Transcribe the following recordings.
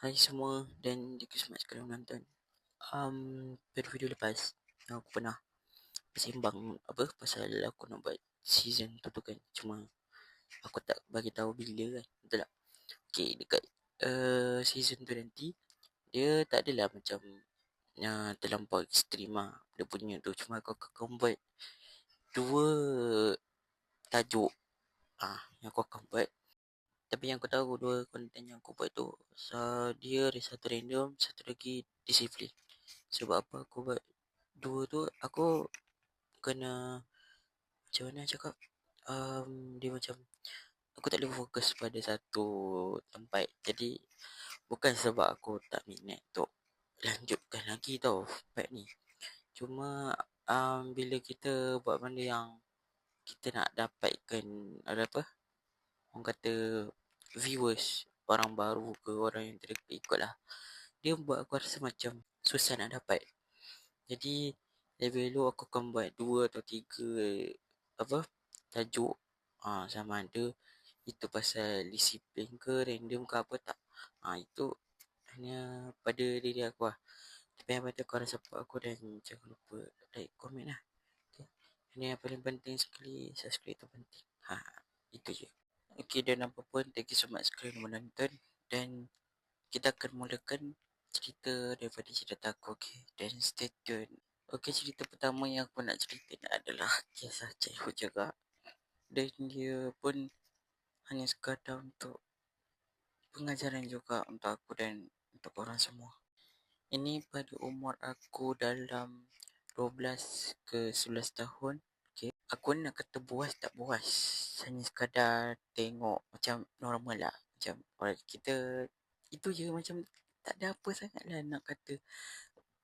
Hai semua dan so much kerana menonton. Um, pada video lepas aku pernah bersembang apa pasal aku nak buat season tu tu kan. Cuma aku tak bagi tahu bila kan. Betul tak? Okay, dekat uh, season tu nanti dia tak adalah macam uh, terlampau ekstrim lah dia punya tu. Cuma aku akan buat dua tajuk ah yang aku akan buat tapi yang aku tahu dua konten yang aku buat tu so, dia satu random satu lagi disiplin. Sebab apa? Aku buat dua tu aku kena macam mana cakap? Um, dia macam aku tak boleh fokus pada satu tempat. Jadi bukan sebab aku tak minat tu lanjutkan lagi tau part ni. Cuma um, bila kita buat benda yang kita nak dapatkan ada apa? Orang kata viewers orang baru ke orang yang tidak ikut lah dia buat aku rasa macam susah nak dapat. Jadi level lu aku akan buat dua atau tiga apa tajuk ha, sama ada. Itu pasal disiplin ke random ke apa tak. Ha, itu hanya pada diri aku lah. Tapi yang penting korang support aku dan jangan lupa like komen lah. Okay. ini yang paling penting sekali subscribe tu penting. Ha, itu je Okay, dan apa pun, thank you so much kerana menonton. Dan kita akan mulakan cerita daripada cerita aku, okay? Dan stay tune. Okay, cerita pertama yang aku nak cerita adalah kisah childhood juga. Dan dia pun hanya sekadar untuk pengajaran juga untuk aku dan untuk orang semua. Ini pada umur aku dalam 12 ke 11 tahun aku nak kata puas tak puas hanya sekadar tengok macam normal lah. Macam orang kita itu je macam tak ada apa sangat lah nak kata.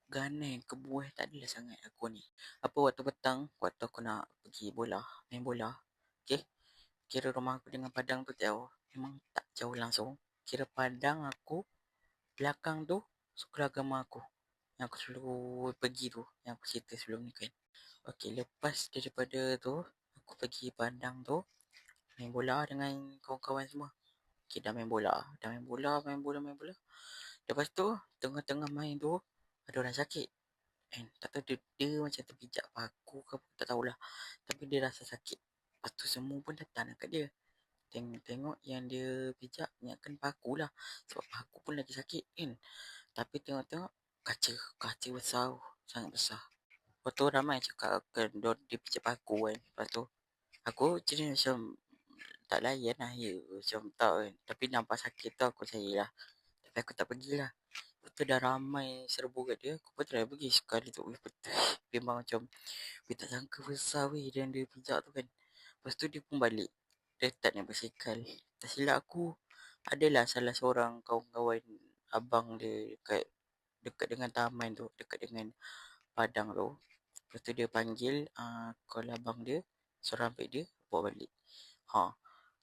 Ganai kebuah tak adalah sangat aku ni. Apa waktu petang waktu aku nak pergi bola main bola okay kira rumah aku dengan padang tu jauh. Memang tak jauh langsung. Kira padang aku belakang tu sekolah agama aku. Yang aku selalu pergi tu yang aku cerita sebelum ni kan Okey, lepas daripada tu, aku pergi pandang tu, main bola dengan kawan-kawan semua. Okey, dah main bola. Dah main bola, main bola, main bola. Lepas tu, tengah-tengah main tu, ada orang sakit. And tak tahu dia, dia macam terpijak paku ke apa, tak tahulah. Tapi dia rasa sakit. Lepas tu semua pun datang dekat dia. Tengok-tengok yang dia pijak, ingatkan paku lah. Sebab paku pun lagi sakit kan. Tapi tengok-tengok, kaca, kaca besar, sangat besar. Lepas tu ramai cakap kan dia pijak paku kan. Lepas tu aku jadi macam tak layan lah ya. Macam tak kan. Tapi nampak sakit tu aku percaya lah. Tapi aku tak pergi lah. Lepas tu dah ramai serbu kat dia. Aku pun try pergi sekali tu. Memang macam. Wih tak sangka besar wih. Dan dia pijak tu kan. Lepas tu dia pun balik. Dia tak nak bersikal. Tak silap aku. Adalah salah seorang kawan-kawan abang dia dekat dekat dengan taman tu. Dekat dengan padang tu. Lepas tu dia panggil uh, call abang dia. Suruh ambil dia. Bawa balik. Ha.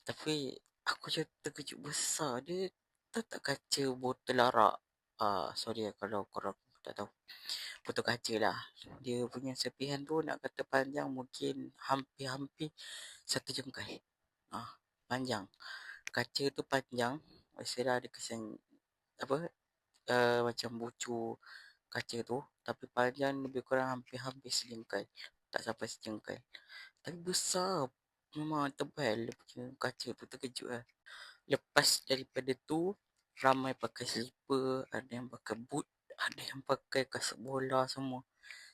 Tapi aku macam terkejut besar. Dia tak tak kaca botol arak. Uh, sorry lah kalau korang tak tahu. Botol kaca lah. Dia punya sepihan tu nak kata panjang mungkin hampir-hampir satu jengkai. Ah, uh, panjang. Kaca tu panjang. Biasalah ada kesan apa uh, macam bucu kaca tu tapi panjang lebih kurang hampir-hampir sejengkal tak sampai sejengkal. Tapi besar memang tebal dia kaca tu terkejut lah. Lepas daripada tu ramai pakai slipper ada yang pakai boot ada yang pakai kasut bola semua.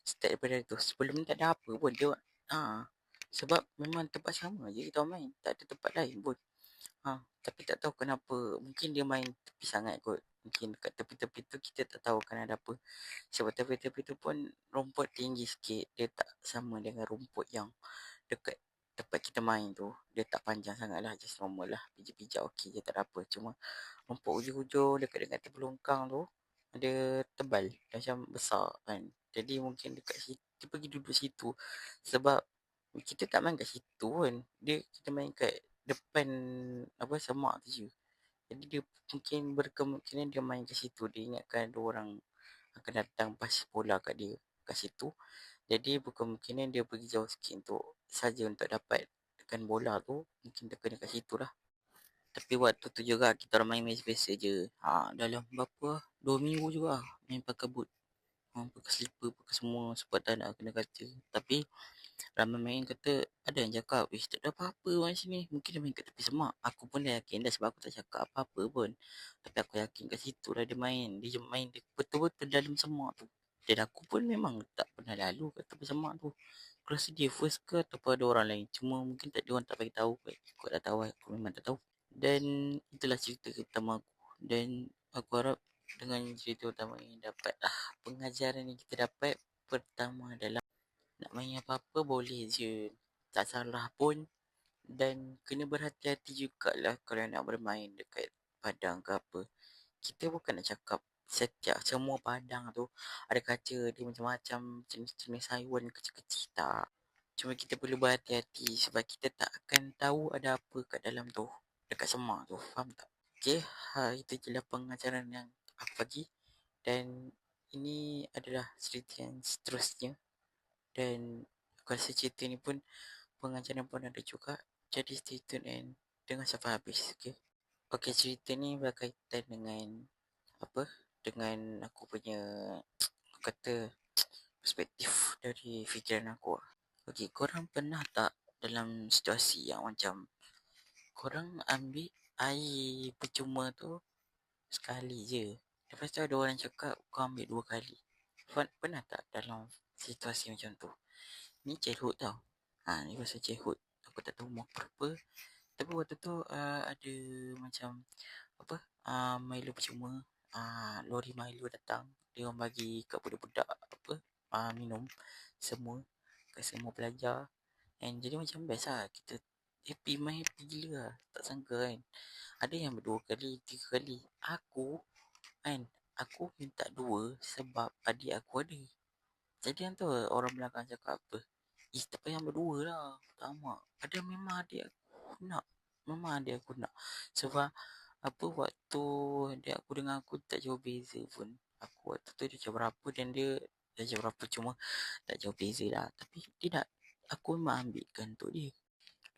Start daripada tu sebelum ni tak ada apa pun dia ha, sebab memang tempat sama je kita main. Tak ada tempat lain pun. Ha, tapi tak tahu kenapa mungkin dia main tepi sangat kot mungkin dekat tepi-tepi tu kita tak tahu kan ada apa. Sebab tepi-tepi tu pun rumput tinggi sikit. Dia tak sama dengan rumput yang dekat tempat kita main tu. Dia tak panjang sangat lah just normal lah. Pijak-pijak okey je tak ada apa. Cuma rumput ujung-ujung dekat dengan tepi longkang tu dia tebal. Macam besar kan. Jadi mungkin dekat situ kita pergi duduk situ. Sebab kita tak main kat situ kan dia kita main kat depan apa semak tu je jadi dia mungkin berkemungkinan dia main ke situ. Dia ingatkan ada orang akan datang pas bola kat dia kat situ. Jadi berkemungkinan dia pergi jauh sikit untuk saja untuk dapat tekan bola tu. Mungkin tekan dekat situ lah. Tapi waktu tu juga kita orang main biasa-biasa je. Ha, dalam berapa? Dua minggu juga main pakai boot. Ha, pakai slipper, pakai semua sebab tak nak kena kaca. Tapi ramai main kata ada yang cakap, "Ish, tak ada apa-apa main sini." Mungkin dia main kat tepi semak. Aku pun dah yakin dah sebab aku tak cakap apa-apa pun. Tapi aku yakin kat situ lah dia main. Dia main dia betul-betul dalam semak tu. Dan aku pun memang tak pernah lalu kat tepi semak tu. Aku rasa dia first ke ataupun ada orang lain. Cuma mungkin tak dia orang tak bagi tahu. Aku tak tahu. Aku memang tak tahu. Dan itulah cerita pertama aku. Dan aku harap dengan cerita utama ini dapat lah pengajaran yang kita dapat. Pertama adalah nak main apa-apa boleh je. Tak salah pun. Dan kena berhati-hati jugalah kalau nak bermain dekat padang ke apa. Kita bukan nak cakap setiap semua padang tu ada kaca dia macam-macam jenis-jenis haiwan kecil-kecil tak. Cuma kita perlu berhati-hati sebab kita tak akan tahu ada apa kat dalam tu dekat semak tu faham tak okey ha, itu je lah pengajaran yang aku bagi. Dan ini adalah cerita yang seterusnya. Dan aku rasa cerita ni pun pengajaran pun ada juga. Jadi stay tune and dengar sampai habis okey? Okey cerita ni berkaitan dengan apa? Dengan aku punya kata perspektif dari fikiran aku Okey, korang pernah tak dalam situasi yang macam korang ambil air percuma tu sekali je. Lepas tu ada orang cakap kau ambil dua kali. Pernah tak dalam situasi macam tu? Ni childhood tau. Ha, ni pasal childhood. Aku tak tahu umur berapa. Tapi waktu tu uh, ada macam apa uh, Milo percuma. Uh, lori Milo datang. Dia orang bagi kat budak-budak apa uh, minum semua. Kat semua pelajar. And jadi macam best lah. Kita happy main happy gila lah. Tak sangka kan. Ada yang berdua kali, tiga kali. Aku kan, aku minta dua sebab adik aku ada. Jadi yang tu orang belakang cakap apa? Ih, tak payah berdua lah. Mak. Ada memang adik aku nak. Memang adik aku nak. Sebab apa waktu adik aku dengan aku tak jauh beza pun. Aku waktu tu dia jauh berapa dan dia dah jauh berapa cuma tak jauh beza lah. Tapi tidak. Aku memang ambilkan untuk dia.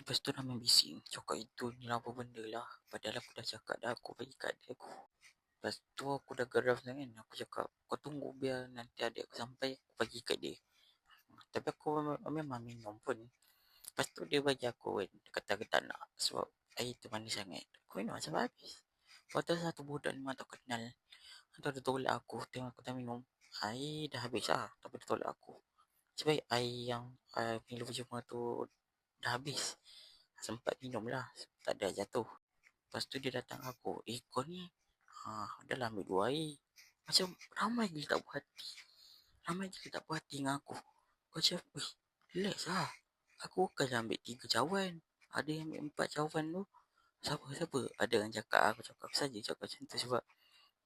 Lepas tu ramai bising. Cakap itu ni apa benda lah. Padahal aku dah cakap dah aku bagi kat dia aku. Lepas tu aku dah geram sangat. Aku cakap kau tunggu biar nanti adik aku sampai aku bagi kat dia. Tapi aku memang minum pun. Lepas tu dia bagi aku kan. Dia kata aku tak nak. Sebab air tu manis sangat. Aku minum macam habis. Lepas tu satu budak ni tak kenal. Tu dia tolak aku. Tengok aku tak minum. Air dah habis lah. Tapi dia tolak aku. Sebab air yang uh, minum cuma tu dah habis sempat minum lah tak ada jatuh lepas tu dia datang aku eh kau ni ha, dah lah ambil dua air macam ramai gila tak puas hati. Ramai gila tak puas hati dengan aku. Kau cakap weh relax lah. Aku akan ambil tiga cawan. Ada yang ambil empat cawan tu. Siapa siapa? Ada yang cakap aku cakap saja cakap macam tu sebab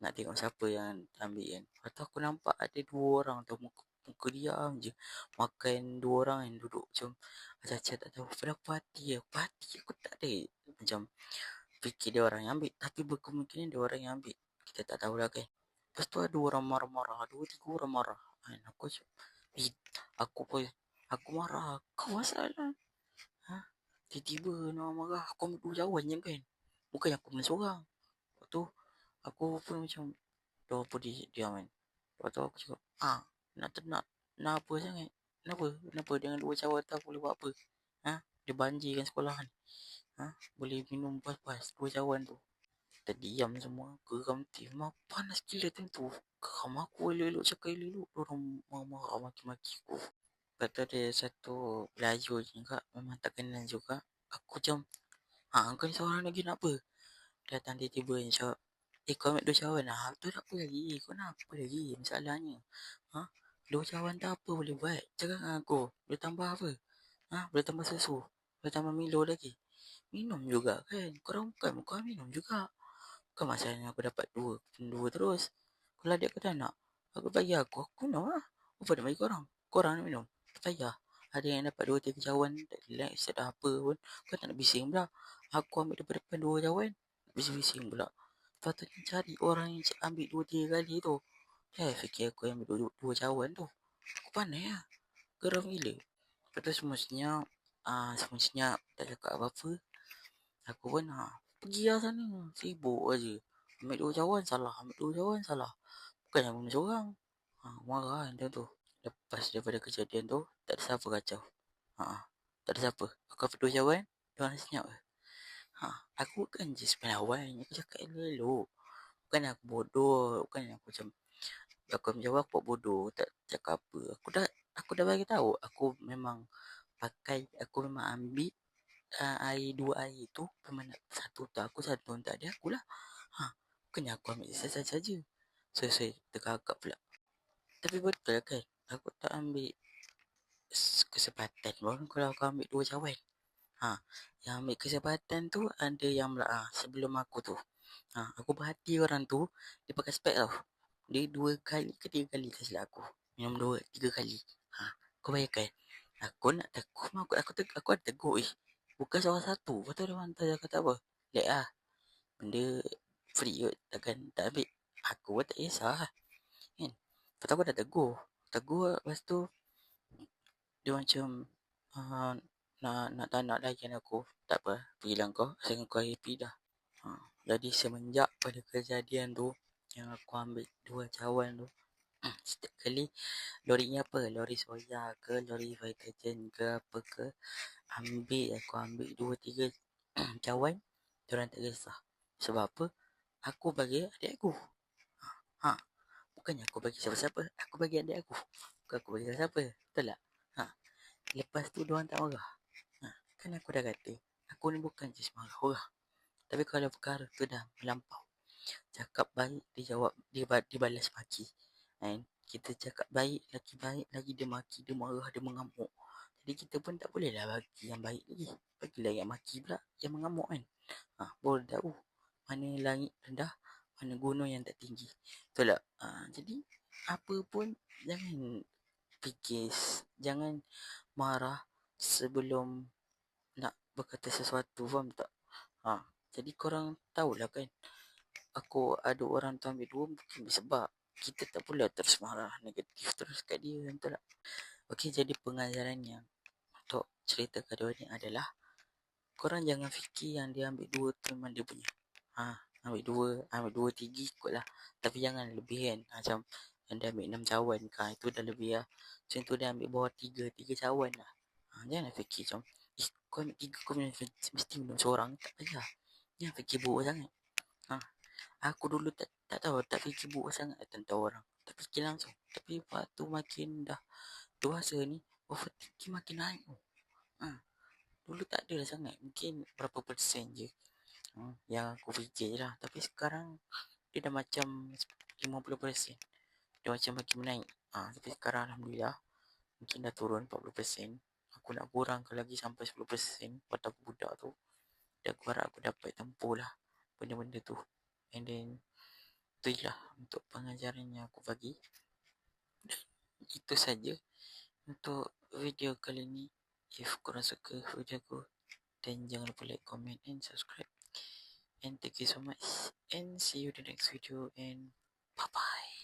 nak tengok siapa yang ambil kan. Lepas tu aku nampak ada dua orang tu muka muka diam je. Makan dua orang yang duduk macam macam tak tahu berapa hati aku. Hati aku tak ada. Macam fikir dia orang yang ambil tapi berkemungkinan dia orang yang ambil. Kita tak tahu lah kan. Lepas tu ada orang marah-marah dua tiga orang marah. Kan aku eh, aku pun aku marah. Kau masalah ha? tiba-tiba nak marah. Aku ambil dua jawan je kan. Bukan aku punya seorang. Lepas tu aku pun macam Dah apa dia diam kan? Lepas tu aku cakap Ah nak nak nak apa sangat? Kenapa? Kenapa dengan dua cawan tak boleh buat apa? Ha? Dia banjirkan sekolah ni ha? Boleh minum pas-pas dua cawan tu. Kita diam semua. Geram ti memang panas gila time tu. Geram aku elok-elok cakap elok-elok. Orang marah maki-maki aku. Kata dia satu pelaju juga memang tak kenal juga. Aku macam ha kau ni seorang lagi nak apa? Datang tiba-tiba ni cakap Eh kau ambil dua cawan. Lah Tu tak apa lagi. Kau nak apa lagi? Masalahnya Ha? Dua cawan tak apa boleh buat. Cakap dengan aku. Boleh tambah apa? Ha? Boleh tambah susu. Boleh tambah Milo lagi. Minum juga kan. Korang bukan. Kau minum juga. Bukan masalahnya aku dapat dua. Dua terus. Kalau adik aku tak nak. Aku bagi aku. Aku minum lah. Apa dia bagi korang? Korang nak minum. Tak payah. Ada yang dapat dua tiga cawan. Tak relax. Tak ada apa pun. Kau tak nak bising pula. Aku ambil daripada depan dua cawan. Bising-bising pula. Patutnya cari orang yang ambil dua tiga kali tu. Eh, fikir aku yang dua, dua cawan tu. Aku pandai lah. Geram gila. Lepas tu semestinya, uh, semestinya tak cakap apa-apa. Aku pun, ha, pergi lah sana. Sibuk aja. Ambil dua cawan salah. Ambil dua cawan salah. Bukan yang guna seorang. Ha, marah kan tu. Lepas daripada kejadian tu, tak ada siapa kacau. Ha, tak ada siapa. Aku ambil dua cawan, dia orang senyap. Ha, aku kan just pelawan. Aku cakap elok-elok. Bukan aku bodoh. Bukan aku macam aku menjawab aku bodoh. Tak cakap apa. Aku dah aku dah bagi tahu. Aku memang pakai, aku memang ambil uh, air dua air tu memang satu tu aku satu tak ada aku lah. Ha bukannya aku ambil saja saja. So saya terkagak pula. Tapi betul kan aku tak ambil kesempatan pun kalau aku ambil dua cawan. Ha yang ambil kesempatan tu ada yang ha, sebelum aku tu. Ha aku berhati orang tu dia pakai spek tau. Dia dua kali ke tiga kali tak silap aku. Minum dua tiga kali. Ha kau bayangkan aku nak tegur aku aku, aku, aku ada tegur eh Bukan salah satu. Lepas tu dia hantar kata apa? Lek lah. Benda free kot. Takkan tak ambil. Aku pun tak kisah lah. Kan? Lepas tu aku dah tegur. Tegur lepas tu. Dia macam. Uh, nak, nak tak nak layan aku. Tak apa. Pergilah kau. Saya kau happy dah. Ha. Jadi semenjak pada kejadian tu. Yang aku ambil dua cawan tu. Setiap kali lori apa? Lori soya ke? Lori vitagen ke? Apa ke? ambil aku ambil dua tiga cawan orang tak kisah sebab apa aku bagi adik aku ha, bukannya aku bagi siapa-siapa aku bagi adik aku bukan aku bagi siapa betul tak ha. lepas tu orang tak marah ha. kan aku dah kata aku ni bukan just marah orang tapi kalau perkara tu dah melampau cakap baik dia jawab dia, dia balas maki kan kita cakap baik lagi baik lagi dia maki dia marah dia mengamuk jadi kita pun tak boleh lah bagi yang baik lagi. Bagilah yang maki pula. Yang mengamuk kan. Ha, baru tahu. Mana langit rendah. Mana gunung yang tak tinggi. Betul tak? Ha, jadi apa pun jangan fikir. Jangan marah sebelum nak berkata sesuatu. Faham tak? Ha, jadi korang tahulah kan. Aku ada orang tu ambil dua mungkin sebab kita tak boleh terus marah negatif terus kat dia. Betul tak? Okey, jadi pengajaran yang untuk cerita kedua ni adalah korang jangan fikir yang dia ambil dua tu memang dia punya. Ha, ambil dua, ambil dua tiga ikut lah. Tapi jangan lebih kan. Macam yang dia ambil enam cawan kan. Itu dah lebih lah. Macam tu dia ambil bawah tiga, tiga cawan lah. Ha, jangan fikir macam, eh, kau ambil tiga, kau mesti minum seorang. Tak payah. Jangan fikir buruk sangat. Aku dulu tak tak tahu, tak fikir buruk sangat tentang orang. Tak fikir langsung. Tapi waktu makin dah dewasa ni, overthinking makin naik. Ha. Dulu tak ada lah sangat. Mungkin berapa persen je. Ha. Yang aku fikir je lah. Tapi sekarang dia dah macam 50 persen. Dia macam makin menaik. Ha. Tapi sekarang Alhamdulillah. Mungkin dah turun 40 persen. Aku nak kurangkan lagi sampai 10 persen. Pada aku budak tu. Dan aku harap aku dapat tempuh lah. Benda-benda tu. And then. Itu je lah. Untuk pengajaran yang aku bagi. Itu saja untuk video kali ni if korang suka video aku dan jangan lupa like comment and subscribe and thank you so much and see you the next video and bye bye